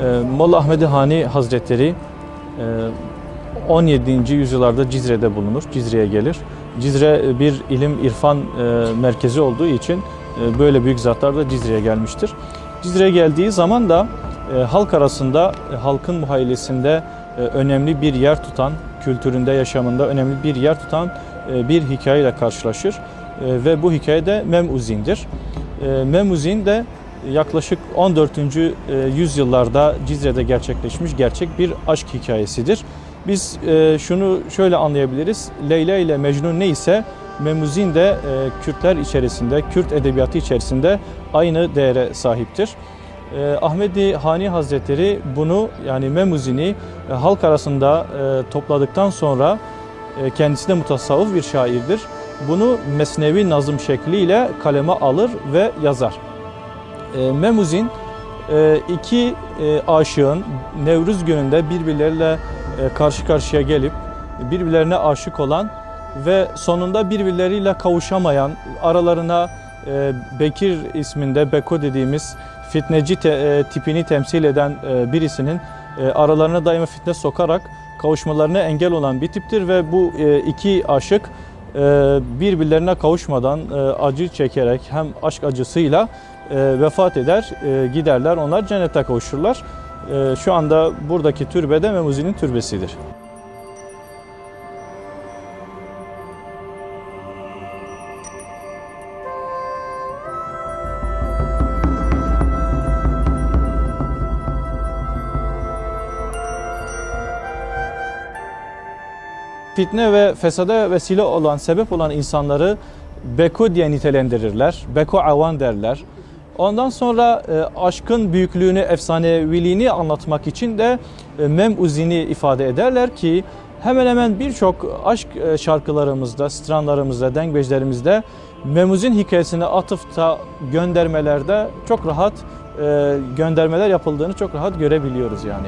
Ee, Molla Ahmedi Hani Hazretleri e, 17. yüzyıllarda Cizre'de bulunur, Cizre'ye gelir. Cizre bir ilim irfan e, merkezi olduğu için e, böyle büyük zatlar da Cizre'ye gelmiştir. Cizre'ye geldiği zaman da e, halk arasında, e, halkın muhayyilesinde e, önemli bir yer tutan, kültüründe, yaşamında önemli bir yer tutan e, bir hikayeyle karşılaşır. E, Ve bu hikaye de Memuzин'dir. E, Memuzin de yaklaşık 14. e, yüzyıllarda Cizre'de gerçekleşmiş gerçek bir aşk hikayesidir. Biz e, şunu şöyle anlayabiliriz. Leyla ile Mecnun neyse Memuzin de e, Kürtler içerisinde, Kürt edebiyatı içerisinde aynı değere sahiptir. Ahmedi Hani Hazretleri bunu yani Memuzin'i halk arasında topladıktan sonra kendisi de mutasavvıf bir şairdir. Bunu mesnevi nazım şekliyle kaleme alır ve yazar. E, Memuzin e, iki e, aşığın Nevruz gününde birbirleriyle e, karşı karşıya gelip birbirlerine aşık olan ve sonunda birbirleriyle kavuşamayan aralarına Bekir isminde Beko dediğimiz fitneci tipini temsil eden birisinin aralarına daima fitne sokarak kavuşmalarına engel olan bir tiptir ve bu iki aşık birbirlerine kavuşmadan e, acı çekerek hem aşk acısıyla e, vefat eder, e, giderler. Onlar cennete kavuşurlar. Şu anda buradaki türbe de Memuzi'nin türbesidir. Fitne ve fesada vesile olan, sebep olan insanları Beko diye nitelendirirler. Beko avan derler. Ondan sonra e, aşkın büyüklüğünü, efsaneviliğini anlatmak için de e, memuzini ifade ederler ki hemen hemen birçok aşk e, şarkılarımızda, stranlarımızda, dengbejlerimizde memuzin hikayesine atıfta göndermelerde çok rahat e, göndermeler yapıldığını çok rahat görebiliyoruz yani.